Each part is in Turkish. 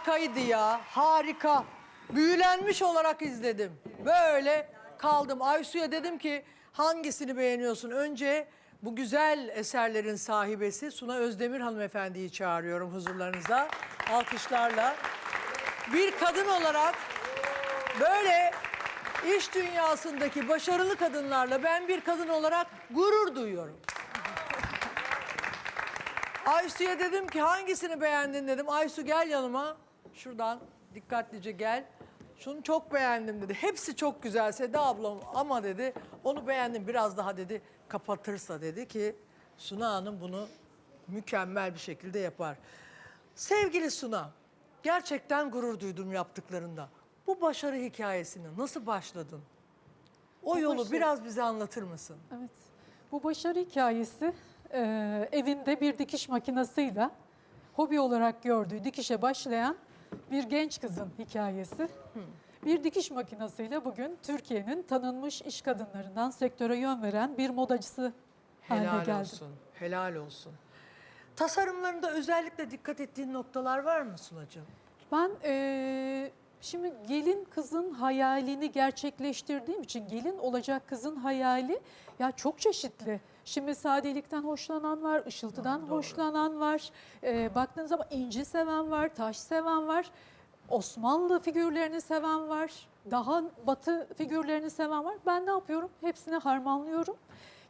Harikaydı ya, harika. Büyülenmiş olarak izledim. Böyle kaldım. Aysu'ya dedim ki hangisini beğeniyorsun? Önce bu güzel eserlerin sahibesi Suna Özdemir hanımefendiyi çağırıyorum huzurlarınıza. Alkışlarla. Bir kadın olarak böyle iş dünyasındaki başarılı kadınlarla ben bir kadın olarak gurur duyuyorum. Aysu'ya dedim ki hangisini beğendin dedim. Aysu gel yanıma. Şuradan dikkatlice gel. Şunu çok beğendim dedi. Hepsi çok güzel Seda ablam ama dedi onu beğendim biraz daha dedi kapatırsa dedi ki Suna Hanım bunu mükemmel bir şekilde yapar. Sevgili Suna gerçekten gurur duydum yaptıklarında. Bu başarı hikayesini nasıl başladın? O yolu başarı- biraz bize anlatır mısın? Evet. Bu başarı hikayesi e, evinde bir dikiş makinesiyle hobi olarak gördüğü dikişe başlayan bir genç kızın hikayesi. Bir dikiş makinesiyle bugün Türkiye'nin tanınmış iş kadınlarından sektöre yön veren bir modacısı haline Helal geldi. olsun. Helal olsun. Tasarımlarında özellikle dikkat ettiğin noktalar var mı Sunacığım? Ben eee, şimdi gelin kızın hayalini gerçekleştirdiğim için gelin olacak kızın hayali ya çok çeşitli. Şimdi sadelikten hoşlanan var, ışıltıdan hoşlanan var. Eee baktığınız zaman inci seven var, taş seven var. Osmanlı figürlerini seven var. Daha batı figürlerini seven var. Ben ne yapıyorum? Hepsini harmanlıyorum.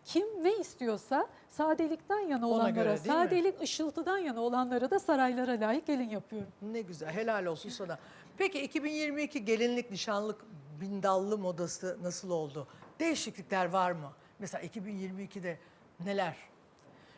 Kim ne istiyorsa sadelikten yana Ona olanlara, göre değil mi? sadelik ışıltıdan yana olanlara da saraylara layık gelin yapıyorum. Ne güzel, helal olsun sana. Peki 2022 gelinlik, nişanlık, bindallı modası nasıl oldu? Değişiklikler var mı? Mesela 2022'de neler?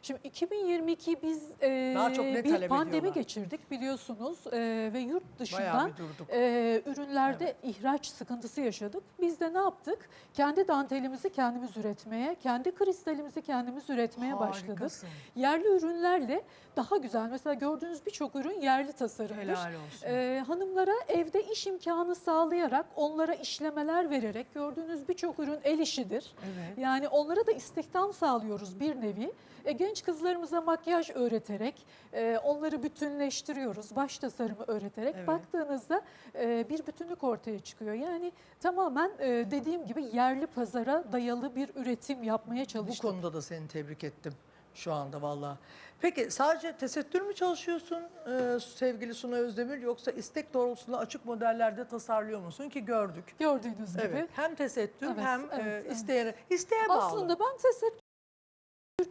Şimdi 2022 biz e, Daha çok ne bir talep pandemi ediyorlar? geçirdik biliyorsunuz e, ve yurt dışından bir durduk. e, ürünlerde ihraç sıkıntısı yaşadık. Biz de ne yaptık? Kendi dantelimizi kendimiz üretmeye, kendi kristalimizi kendimiz üretmeye başladık. Harikasın. Yerli ürünlerle daha güzel. Mesela gördüğünüz birçok ürün yerli tasarımdır. Helal olsun. Ee, hanımlara evde iş imkanı sağlayarak, onlara işlemeler vererek gördüğünüz birçok ürün el işidir. Evet. Yani onlara da istihdam sağlıyoruz bir nevi. E, genç kızlarımıza makyaj öğreterek, e, onları bütünleştiriyoruz. Baş tasarımı öğreterek Evet. baktığınızda e, bir bütünlük ortaya çıkıyor. Yani tamamen e, dediğim gibi yerli pazara dayalı bir üretim yapmaya Bu çalıştık. konuda da seni tebrik ettim şu anda vallahi. Peki sadece tesettür mü çalışıyorsun e, sevgili Suna Özdemir yoksa istek doğrultusunda açık modellerde tasarlıyor musun ki gördük. Gördüğünüz gibi. Evet. Hem tesettür Evet, hem evet, e, evet. isteyene, isteğe bağlı. Aslında ben tesettür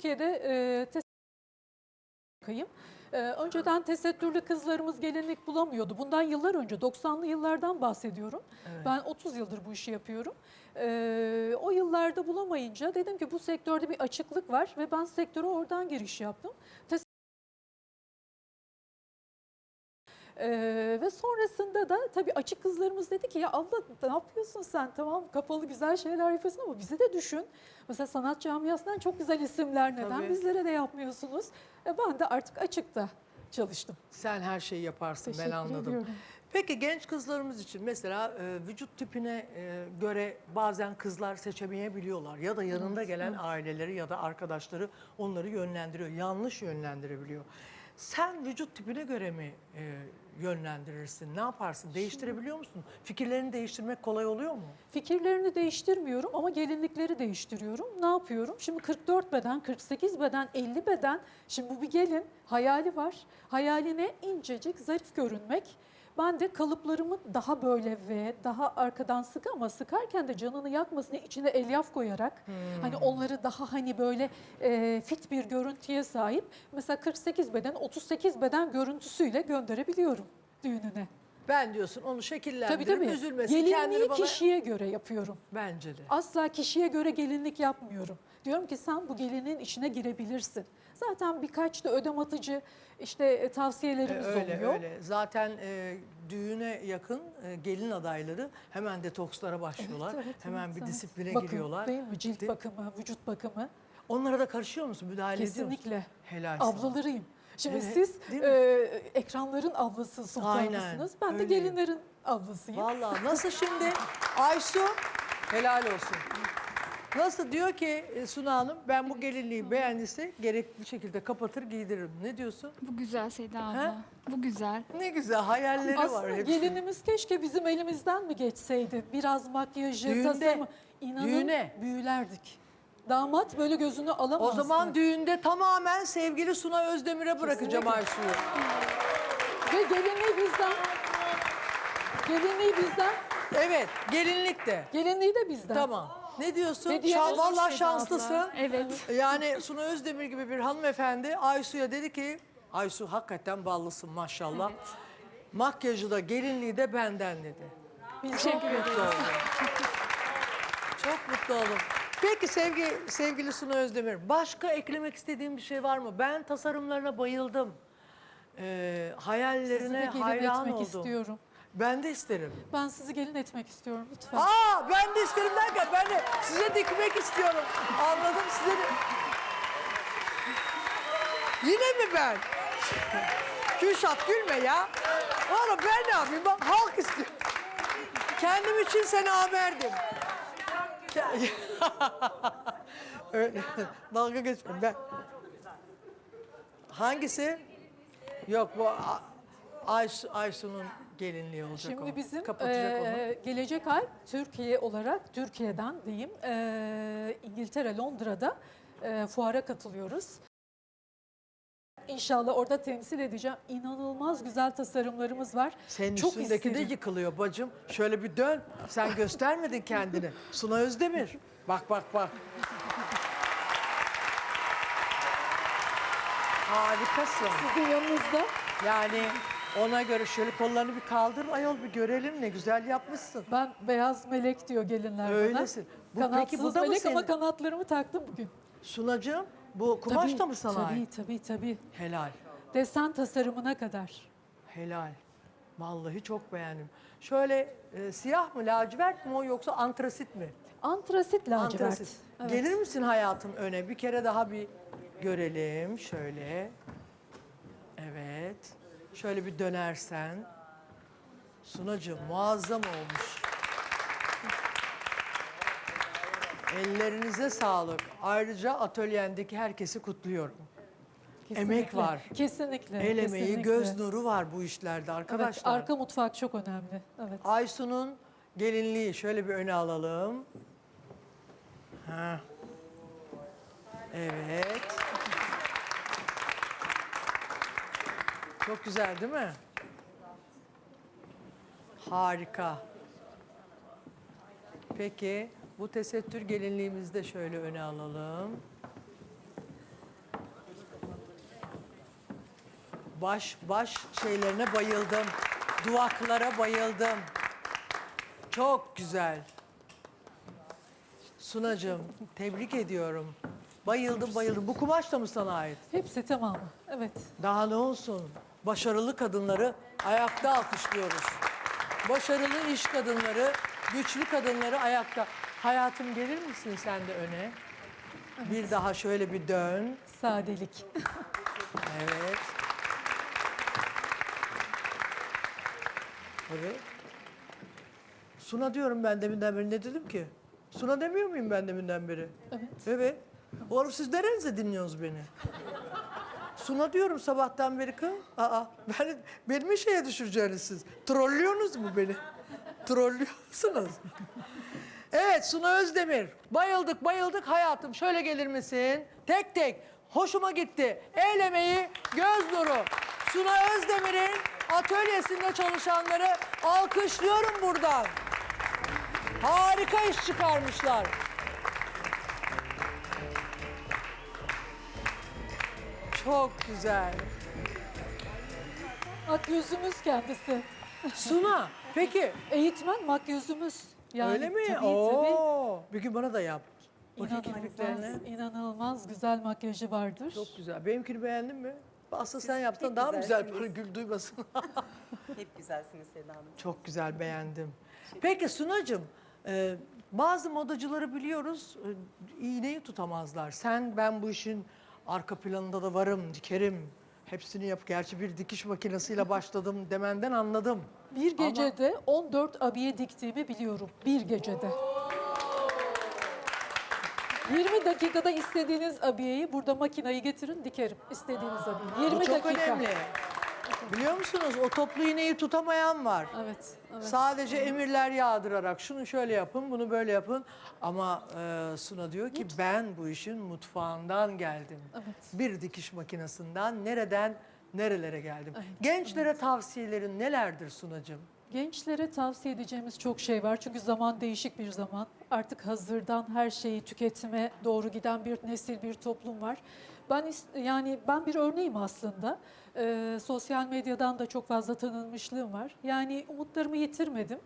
Türkiye'de e, tesettürlüyüm. E, önceden tesettürlü kızlarımız gelinlik bulamıyordu. Bundan yıllar önce 90'lı yıllardan bahsediyorum. Evet. Ben 30 yıldır bu işi yapıyorum. E, o yıllarda bulamayınca dedim ki bu sektörde bir açıklık var ve ben sektöre oradan giriş yaptım. Tes- Ee, ve sonrasında da tabii açık kızlarımız dedi ki ya abla ne yapıyorsun sen tamam kapalı güzel şeyler yapıyorsun ama bizi de düşün. Mesela sanat camiasından çok güzel isimler neden Tabii. bizlere de yapmıyorsunuz? E, ben de artık açıkta çalıştım. Sen her şeyi yaparsın ben Teşekkür anladım. ediyorum. Peki genç kızlarımız için mesela e, vücut tipine e, göre bazen kızlar seçemeyebiliyorlar ya da yanında gelen aileleri ya da arkadaşları onları yönlendiriyor, yanlış yönlendirebiliyor. Sen vücut tipine göre mi e, yönlendirirsin? Ne yaparsın? Değiştirebiliyor musun? Fikirlerini değiştirmek kolay oluyor mu? Fikirlerini değiştirmiyorum ama gelinlikleri değiştiriyorum. Ne yapıyorum? Şimdi 44 beden, 48 beden, 50 beden. Şimdi bu bir gelin hayali var. Hayaline incecik, zarif görünmek. Ben de kalıplarımı daha böyle ve daha arkadan sık ama sıkarken de canını yakmasın diye içine elyaf koyarak hani onları daha hani böyle e, fit bir görüntüye sahip mesela 48 beden 38 beden görüntüsüyle gönderebiliyorum düğününe. Ben diyorsun onu Tabii şekillendirip tabii. üzülmesin. Gelinliği bana... kişiye göre yapıyorum. Bence de. Asla kişiye göre gelinlik yapmıyorum. Diyorum ki sen bu gelinin içine girebilirsin. Zaten birkaç da ödem atıcı işte e, E, tavsiyelerimiz öyle oluyor. öyle. Zaten e, düğüne yakın e, gelin adayları hemen detokslara başlıyorlar. Evet, evet, hemen evet, bir evet. disipline Bakım, giriyorlar. Değil mi? Cilt Değil- bakımı, vücut bakımı. Onlara da karışıyor musun? Müdahale ediyor musun? Kesinlikle. Helal. Ablalarıyım. Şimdi Evet, siz e, ekranların ablası sultanısınız. Ben de öyleyim. gelinlerin ablasıyım. Vallahi nasıl şimdi? Aysu helal olsun. Nasıl diyor ki e, Suna Hanım ben bu gelinliği beğendiyse gerekli şekilde kapatır giydiririm. Ne diyorsun? Bu güzel Seda abla. Bu güzel. Ne güzel hayalleri var Aslında hepsi. gelinimiz keşke bizim elimizden mi geçseydi? Biraz makyajı, Düğünde, tasarımı. İnanın düğüne. büyülerdik. Damat böyle gözünü O alamazdı. zaman düğünde tamamen sevgili Suna Özdemir'e bırakacağım. Aysu'yu. Ve gelinliği bizden. Gelinliği bizden. Evet gelinlik de. Gelinliği de bizden. Tamam. Ne diyorsun? Hediyemiz Şan, vallahi şanslısın. Evet. Yani Suna Özdemir gibi bir hanımefendi Aysu'ya dedi ki Aysu hakikaten ballısın maşallah. Makyajı da gelinliği de benden dedi. Çok mutlu oldum. Çok mutlu oldum. Peki sevgi, sevgili Suna Özdemir, başka eklemek istediğin bir şey var mı? Ben tasarımlarına bayıldım. Ee, Sizi hayallerine de gelin hayran etmek oldum. istiyorum. Ben de isterim. Ben sizi gelin etmek istiyorum lütfen. Aa ben de isterim derken ben de size dikmek istiyorum. Anladım size de. Yine mi ben? Kürşat gülme ya. Oğlum ben ne yapayım? Bak halk istiyor. Kendim için verdim. Öyle, dalga geçme ben. Hangisi? Yok bu A- Aysu, Aysu'nun gelinliği olacak o. Şimdi bizim Kapatacak onu. eee, gelecek ay Türkiye olarak Türkiye'den diyeyim eee, İngiltere Londra'da eee, fuara katılıyoruz. İnşallah orada temsil edeceğim. İnanılmaz güzel tasarımlarımız var. Senin Çok üstündeki de isterim. yıkılıyor bacım. Şöyle bir dön. Sen göstermedin kendini. Suna Özdemir. Bak bak bak. Harikasın. Sizin yanınızda. Yani ona göre şöyle kollarını bir kaldır ayol bir görelim ne güzel yapmışsın. Ben beyaz melek diyor gelinler bana. Öylesin. Bu, Kanatsız peki bu da mı melek ama senin? kanatlarımı taktım bugün. Sunacığım bu kumaş da mı sana Tabii ait? tabii tabii. Helal. Desen tasarımına kadar. Helal. Vallahi çok beğendim. Şöyle e, siyah mı lacivert mi o yoksa antrasit mi? Antrasit lacivert. Antrasit. Evet. Gelir misin hayatım öne? Bir kere daha bir görelim. Şöyle. Evet. Şöyle bir dönersen. Sunacığım muazzam olmuş. Ellerinize sağlık. Ayrıca atölyendeki herkesi kutluyorum. Emek Kesinlikle. var. Kesinlikle. El emeği, kesinlikle. göz nuru var bu işlerde Evet, arkadaşlar. arka mutfak çok önemli. Evet. Aysu'nun gelinliği şöyle bir öne alalım. Ha. Evet. Çok güzel değil mi? Harika. Peki bu tesettür gelinliğimizi de şöyle öne alalım. Baş baş şeylerine bayıldım. Duvaklara bayıldım. Çok güzel. Sunacığım tebrik ediyorum. Bayıldım bayıldım. Bu kumaş da mı sana ait? Hepsi tamamı. Evet. Daha ne olsun? Başarılı kadınları ayakta alkışlıyoruz. Başarılı iş kadınları, güçlü kadınları ayakta. Hayatım gelir misin sen de öne? Bir daha şöyle bir dön. Sadelik. Evet. Evet. Suna diyorum ben deminden beri. Ne dedim ki? Suna demiyor muyum ben deminden beri? Evet. Evet. Oğlum siz nerenizde dinliyorsunuz beni? Suna diyorum sabahtan beri kız. Aa, ben, beni mi şeye düşüreceksiniz siz? Trollüyorsunuz mu beni? Trollüyorsunuz. Evet Suna Özdemir. Bayıldık bayıldık hayatım. Şöyle gelir misin? Tek tek. Hoşuma gitti. El emeği, göz nuru. Suna Özdemir'in atölyesinde çalışanları alkışlıyorum buradan. Harika iş çıkarmışlar. Çok güzel. Makyözümüz kendisi. Suna, peki Eğitmen makyözümüz. Yani öyle mi? Tabii tabii. Oo, bir gün bana da yap. Bakayım kirpiklerine. İnanılmaz, inanılmaz güzel makyajı vardır. Çok güzel. Benimkini beğendin mi? Aslında sen yapsan daha mı güzel böyle gül duymasın? Hep güzelsiniz Seda Hanım. Çok güzel beğendim. Peki Sunacığım, e, bazı modacıları biliyoruz e, iğneyi tutamazlar. Sen ben bu işin arka planında da varım, dikerim. Hepsini yap. Gerçi bir dikiş makinesiyle başladım demenden anladım. Bir gecede 14 abiye diktiğimi biliyorum. Bir gecede. 20 dakikada istediğiniz abiyeyi burada makinayı getirin dikerim. İstediğiniz abiyeyi. 20 Bu çok dakika. önemli. Biliyor musunuz o toplu iğneyi tutamayan var. Evet, evet. Sadece emirler yağdırarak şunu şöyle yapın, bunu böyle yapın. Ama e, Suna diyor ki ben bu işin mutfağından geldim. Evet. Bir dikiş makinesinden nereden nerelere geldim. Gençlere tavsiyelerin nelerdir Sunacığım? Gençlere tavsiye edeceğimiz çok şey var. Çünkü zaman değişik bir zaman. Artık hazırdan her şeyi tüketime doğru giden bir nesil, bir toplum var. Ben yani ben bir örneğim aslında. Ee, sosyal medyadan da çok fazla tanınmışlığım var. Yani umutlarımı yitirmedim.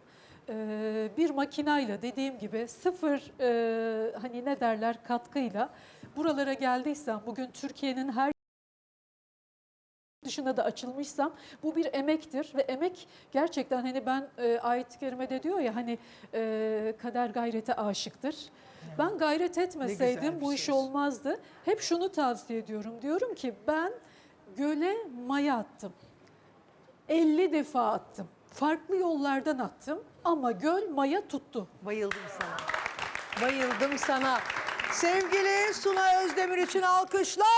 Ee, bir makinayla dediğim gibi sıfır e, hani ne derler katkıyla buralara geldiysem bugün Türkiye'nin her dışında da açılmışsam bu bir emektir ve emek gerçekten hani ben e, ayet-i kerimede diyor ya hani e, kader gayrete aşıktır. Ben gayret etmeseydim bu iş söz. olmazdı. Hep şunu tavsiye ediyorum. Diyorum ki ben göle maya attım. 50 defa attım. Farklı yollardan attım ama göl maya tuttu. Bayıldım sana. Bayıldım sana. Sevgili Suna Özdemir için alkışlar.